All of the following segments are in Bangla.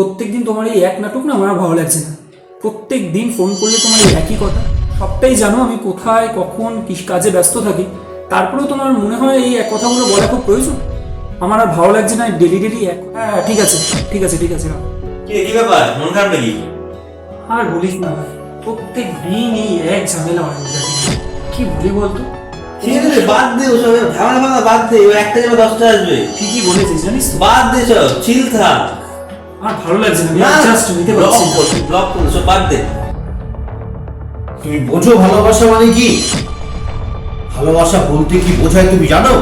প্রত্যেকদিন তোমার এই এক নাটক না আমার ভালো লাগছে না। প্রত্যেক দিন ফোন করলে তোমার এই একই কথা। সবটাই জানো আমি কোথায় কখন কি কাজে ব্যস্ত থাকি। তারপরেও তোমার মনে হয় এই এক কথাগুলো বলা খুব প্রয়োজন? আমার আর ভালো লাগছে না ডেলি ডেলি এক হ্যাঁ ঠিক আছে ঠিক আছে ঠিক আছে রাখ। কি কি ব্যাপার? মন খারাপ নাকি? আর বলিস না প্রত্যেক দিন এই এক ঝামেলা হয় কি বলি বলতো? ঠিক আছে বাদ দে ওসব ঝামেলা বাদ দে ও একটা যেন দশটা আসবে। ঠিকই বলেছিস জানিস বাদ দে সব চিল থাক আর ভালো লাগছে না জাস্ট নিতে পারছি ব্লক কর বাদ দে। তুমি বোঝো ভালোবাসা মানে কি? ভালোবাসা বলতে কি বোঝায় তুমি জানো?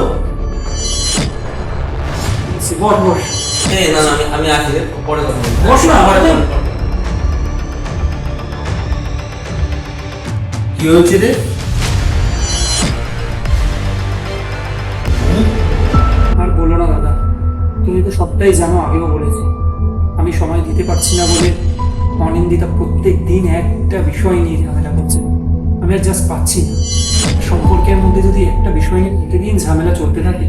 বস বস। এই না না আমি আমি আসি পরে কথা বলব। বস না, পরে বস। কথা বলব। কি হয়েছে রে? আর বলো না দাদা। তুমি তো সবটাই জানো আগেও বলেছি। আমি সময় দিতে পারছি না বলে অনিন্দিতা প্রত্যেক দিন একটা বিষয় নিয়ে ঝামেলা করছে। আমি আর জাস্ট পাচ্ছি না। সম্পর্কের মধ্যে যদি একটা বিষয় নিয়ে প্রতিদিন ঝামেলা চলতে থাকে,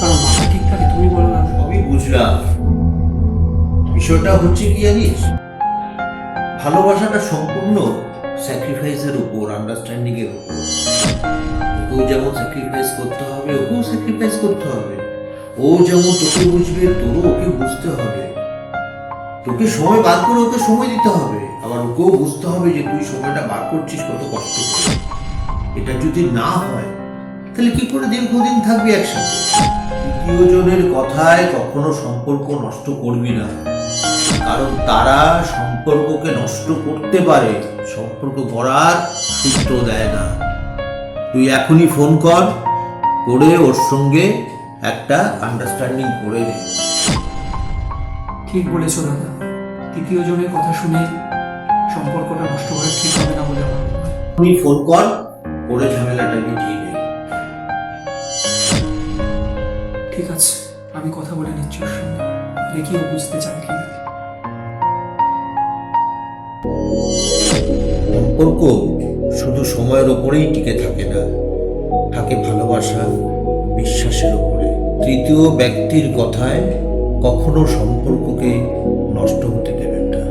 কারণ মাথা ঠিক থাকে, তুমি বলো না। সবই বুঝলাম। বিষয়টা হচ্ছে কি জানিস? ভালোবাসাটা সম্পূর্ণ স্যাক্রিফাইসের উপর আন্ডারস্ট্যান্ডিং এর উপর। ওকেও যেমন স্যাক্রিফাইস করতে হবে, ওকেও স্যাক্রিফাইস করতে হবে। ও যেমন তোকে বুঝবে, তোরও ওকে বুঝতে হবে। তোকে সময় বার করে ওকে সময় দিতে হবে। আবার ওকেও বুঝতে হবে যে তুই সময়টা বার করছিস, কত কষ্ট এটা যদি না হয়, তাহলে কি করে দীর্ঘদিন থাকবি একসাথে? তৃতীয় জনের কথায় কখনো সম্পর্ক নষ্ট করবি না। কারণ তারা সম্পর্ককে নষ্ট করতে পারে, সম্পর্ক করার সূত্র দেয় না। তুই এখনই ফোন কর, করে ওর সঙ্গে একটা আন্ডারস্ট্যান্ডিং করে দে ঠিক বলেছ দাদা। তৃতীয় জনের কথা শুনে সম্পর্কটা নষ্ট করা ঠিক হবে না বলে আমার মনে ফোন কর করে ঝামেলাটা মিটিয়ে নে ঠিক আছে আমি কথা বলে নিচ্ছি ওর সঙ্গে। দেখি ও বুঝতে চায় কি না সম্পর্ক শুধু সময়ের ওপরেই টিকে থাকে না থাকে ভালোবাসা বিশ্বাসের ওপরে। তৃতীয় ব্যক্তির কথায় কখনো সম্পর্ককে নষ্ট হতে দেবেন না।